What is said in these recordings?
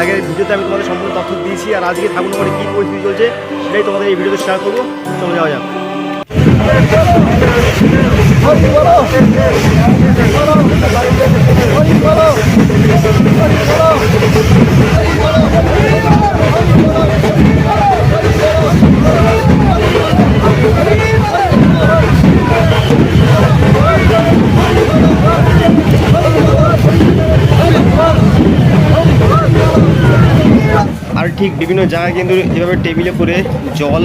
আগের ভিডিওতে আমি তোমাদের সম্পূর্ণ তথ্য দিয়েছি আর আজকে ঠাকুর মানে কী পরিস্থিতি চলছে সেটাই তোমাদের এই ভিডিওতে শেয়ার করব। চলে যাওয়া যাক। ঠিক বিভিন্ন জায়গায় কিন্তু এভাবে টেবিলে করে জল,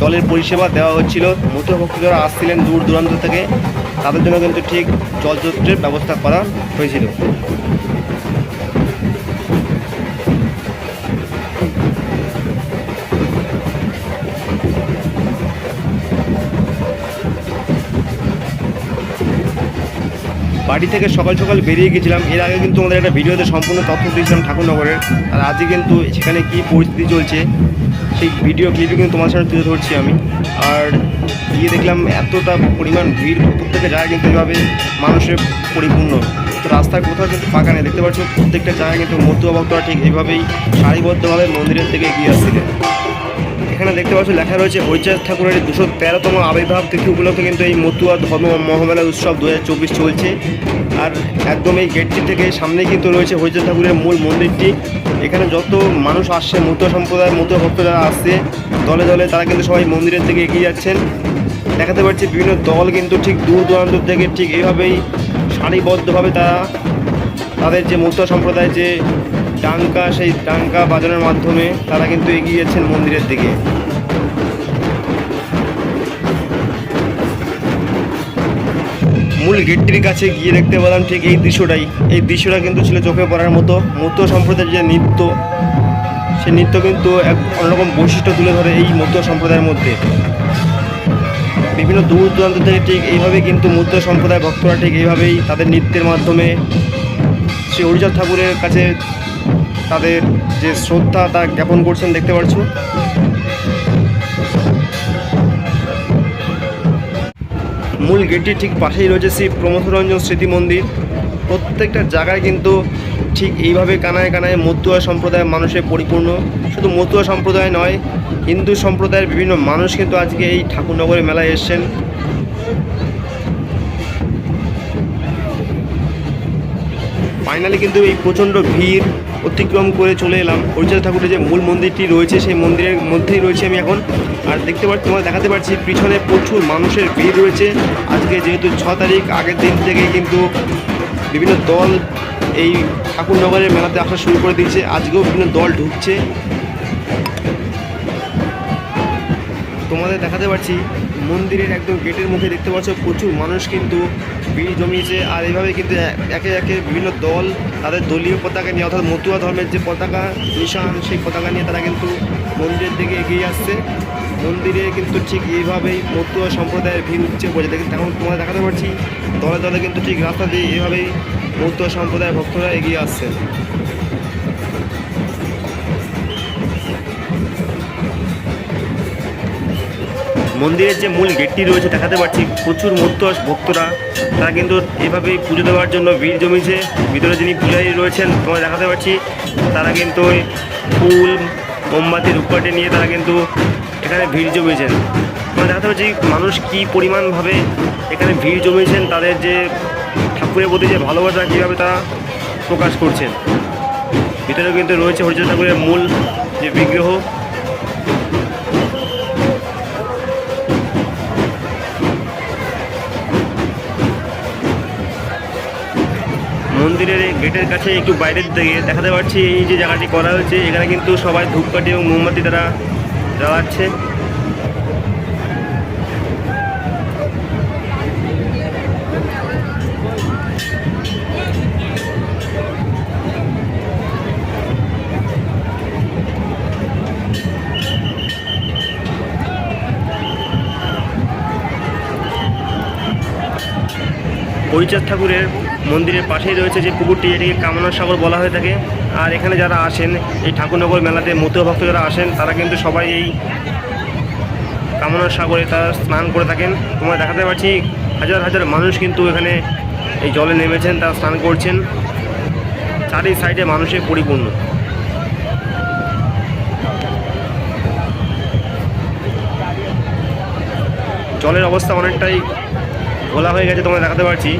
জলের পরিষেবা দেওয়া হচ্ছিল মধ্যভক্তি যারা আসছিলেন দূর দূরান্ত থেকে। তাদের জন্য কিন্তু ঠিক জলযন্ত্রের ব্যবস্থা করা হয়েছিল। বাড়ি থেকে সকাল সকাল বেরিয়ে গেছিলাম। এর আগে কিন্তু আমাদের একটা ভিডিওতে সম্পূর্ণ তথ্য দিয়েছিলাম ঠাকুরনগরের। আর আজকে কিন্তু সেখানে কি পরিস্থিতি চলছে, সেই ভিডিও ক্লিপে কিন্তু তোমার সামনে তুলে ধরছি আমি। আর গিয়ে দেখলাম এতটা পরিমাণ ভিড় প্রত্যেকটা জায়গায় কিন্তু এভাবে মানুষের পরিপূর্ণ। তো রাস্তার কোথাও কিন্তু ফাঁকা নেই। দেখতে পাচ্ছ, প্রত্যেকটা জায়গায় কিন্তু মধ্যুয়া ভক্তরা ঠিক এভাবেই সারিবদ্ধভাবে মন্দিরের থেকে এগিয়ে আসছিলেন এখানে দেখতে পাচ্ছ লেখা রয়েছে হরিচাঁদ ঠাকুরের দুশো তেরোতম আবির্ভাব তিথি উপলক্ষে কিন্তু এই মতুয়া ধর্ম মহামেলা উৎসব দু হাজার চব্বিশ চলছে। আর একদম এই গেটটি থেকে সামনে কিন্তু রয়েছে হরিচাঁদ ঠাকুরের মূল মন্দিরটি। এখানে যত মানুষ আসছে, মতুয়া সম্প্রদায়ের মতুয়া ভক্ত যারা আসছে, দলে দলে তারা কিন্তু সবাই মন্দিরের দিকে এগিয়ে যাচ্ছেন। দেখাতে পারছি বিভিন্ন দল কিন্তু ঠিক দূর দূরান্ত থেকে ঠিক এইভাবেই সারিবদ্ধভাবে তারা তাদের যে মতুয়া সম্প্রদায়ের যে ডাঙ্কা, সেই ডাঙ্কা বাজানোর মাধ্যমে তারা কিন্তু এগিয়ে যাচ্ছেন মন্দিরের দিকে। মূল গেটটির কাছে গিয়ে দেখতে পেলাম ঠিক এই দৃশ্যটাই। এই দৃশ্যটা কিন্তু ছিল চোখে পড়ার মতো। মতুয়া সম্প্রদায়ের যে নৃত্য সে নৃত্য কিন্তু এক অন্যরকম বৈশিষ্ট্য তুলে ধরে এই মতুয়া সম্প্রদায়ের মধ্যে। বিভিন্ন দূর দূরান্ত থেকে ঠিক এইভাবে কিন্তু মতুয়া সম্প্রদায় ভক্তরা ঠিক এইভাবেই তাদের নৃত্যের মাধ্যমে শ্রী হরিচাঁদ ঠাকুরের কাছে তাদের যে শ্রদ্ধা তা জ্ঞাপন করছেন, দেখতে পাচ্ছ মূল গেটটির ঠিক পাশেই রয়েছে শ্রী প্রমথরঞ্জন স্মৃতি মন্দির। প্রত্যেকটা জায়গায় কিন্তু ঠিক এইভাবে কানায় কানায় মতুয়া সম্প্রদায়ের মানুষে পরিপূর্ণ। শুধু মতুয়া সম্প্রদায় নয়, হিন্দু সম্প্রদায়ের বিভিন্ন মানুষ কিন্তু আজকে এই ঠাকুরনগরে মেলায় এসছেন। ফাইনালি কিন্তু এই প্রচণ্ড ভিড় অতিক্রম করে চলে এলাম। হরিচাঁদ ঠাকুরের যে মূল মন্দিরটি রয়েছে, সেই মন্দিরের মধ্যেই রয়েছে আমি এখন। আর দেখতে পাচ্ছি তোমার দেখাতে পারছি, পিছনে প্রচুর মানুষের ভিড় রয়েছে। আজকে যেহেতু ছ তারিখ, আগের দিন থেকে কিন্তু বিভিন্ন দল এই ঠাকুরনগরের মেলাতে আসা শুরু করে দিয়েছে। আজকেও বিভিন্ন দল ঢুকছে। তোমাদের দেখাতে পারছি, মন্দিরের একদম গেটের মুখে দেখতে পাচ্ছ, প্রচুর মানুষ কিন্তু ভিড় জমিয়েছে, আর এইভাবে কিন্তু একে একে বিভিন্ন দল, তাদের দলীয় পতাকা নিয়ে, অর্থাৎ মতুয়া ধর্মের যে পতাকা নিশান, সেই পতাকা নিয়ে তারা কিন্তু মন্দিরের দিকে এগিয়ে আসছে। মন্দিরে কিন্তু ঠিক এইভাবেই মতুয়া সম্প্রদায়ের ভিড় উঠছে বোঝা দেখে তেমন তোমাদের দেখাতে পারছি। দলে দলে কিন্তু ঠিক রাস্তা দিয়ে এইভাবেই মতুয়া সম্প্রদায়ের ভক্তরা এগিয়ে আসছে। মন্দিরের যে মূল গেটটি রয়েছে, দেখাতে পাচ্ছি প্রচুর মধ্য ভক্তরা। তারা কিন্তু এভাবেই পুজো দেওয়ার জন্য ভিড় জমিয়েছে। ভিতরে যিনি পূজারী রয়েছেন, তোমায় দেখাতে পাচ্ছি তারা কিন্তু ফুল মোমবাতি ধূপকাঠি নিয়ে তারা কিন্তু এখানে ভিড় জমিয়েছেন। তোমায় দেখাতে পাচ্ছি মানুষ কী পরিমাণভাবে এখানে ভিড় জমিয়েছেন, তাদের যে ঠাকুরের প্রতি যে ভালোবাসা, কীভাবে তারা প্রকাশ করছেন। ভিতরে কিন্তু রয়েছে হরিচন্দ্র ঠাকুরের মূল যে বিগ্রহ। মন্দিরের গেটের কাছে একটু বাইরের দিকে দেখাতে পাচ্ছি এই যে জায়গাটি করা হয়েছে। এখানে কিন্তু সবাই ধূপকাঠি এবং মোমবাতি তারা জ্বালাচ্ছে। হরিচাঁদ ঠাকুরের মন্দিরের পাশেই রয়েছে যে পুকুরটি, এটিকে কামনার সাগর বলা হয়ে থাকে। আর এখানে যারা আসেন, এই ঠাকুরনগর মেলাতে মতুয়া ভক্ত যারা আসেন, তারা কিন্তু সবাই এই কামনার সাগরে তারা স্নান করে থাকেন। তোমরা দেখাতে পারছি, হাজার হাজার মানুষ কিন্তু এখানে এই জলে নেমেছেন, তারা স্নান করছেন। চারি সাইডে মানুষের পরিপূর্ণ। জলের অবস্থা অনেকটাই ঘোলা হয়ে গেছে তোমরা দেখাতে পারছি।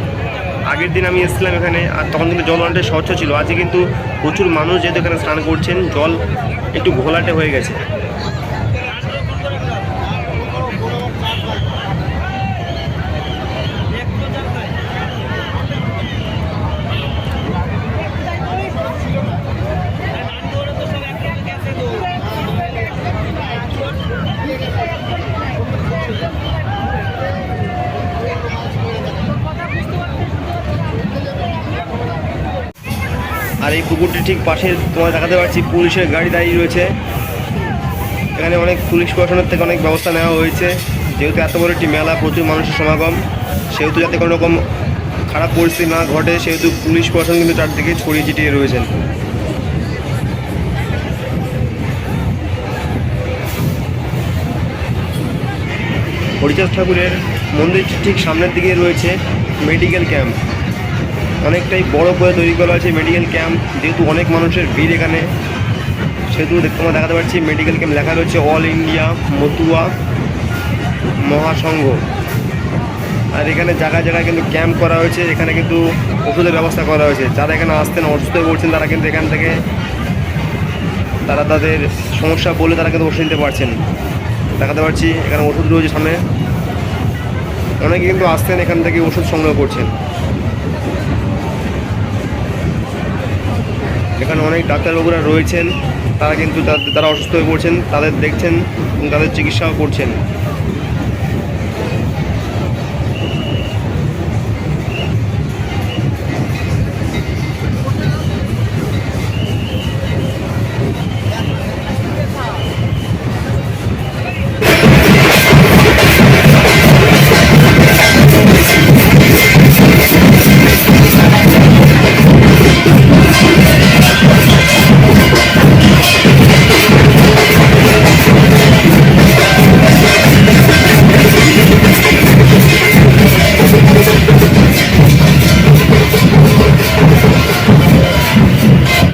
আগের দিন আমি এসেছিলাম এখানে, আর তখন কিন্তু জল অনেকটাই স্বচ্ছ ছিল। আজকে কিন্তু প্রচুর মানুষ যেহেতু এখানে স্নান করছেন, জল একটু ঘোলাটে হয়ে গেছে। আর এই পুকুরটির ঠিক পাশে তোমায় দেখাতে পারছি, পুলিশের গাড়ি দাঁড়িয়ে রয়েছে। এখানে অনেক পুলিশ প্রশাসনের থেকে অনেক ব্যবস্থা নেওয়া হয়েছে। যেহেতু এত বড় একটি মেলা, প্রচুর মানুষের সমাগম, সেহেতু যাতে কোনো রকম খারাপ পরিস্থিতি না ঘটে, সেহেতু পুলিশ প্রশাসন কিন্তু চারদিকে ছড়িয়ে ছিটিয়ে রয়েছেন হরিচাঁদ ঠাকুরের মন্দিরটির ঠিক সামনের দিকে রয়েছে, মেডিকেল ক্যাম্প। অনেকটাই বড় করে তৈরি করা আছে মেডিকেল ক্যাম্প যেহেতু অনেক মানুষের ভিড় এখানে, সেহেতু দেখতে আমরা দেখাতে পাচ্ছি মেডিকেল ক্যাম্প লেখা রয়েছে অল ইন্ডিয়া মতুয়া মহাসংঘ। আর এখানে জায়গায় জায়গায় কিন্তু ক্যাম্প করা হয়েছে, এখানে কিন্তু ওষুধের ব্যবস্থা করা হয়েছে। যারা এখানে আসতেন অসুস্থ পড়ছেন, তারা কিন্তু এখান থেকে, তারা তাদের সমস্যা বলে তারা কিন্তু ওষুধ নিতে পারছেন। দেখাতে পারছি, এখানে ওষুধ রয়েছে সামনে। অনেকে কিন্তু আসতেন এখান থেকে ওষুধ সংগ্রহ করছেন। এখানে অনেক ডাক্তারবাবুরা রয়েছেন, তারা কিন্তু তারা অসুস্থ হয়ে পড়ছেন, তাদের দেখছেন এবং তাদের চিকিৎসাও করছেন।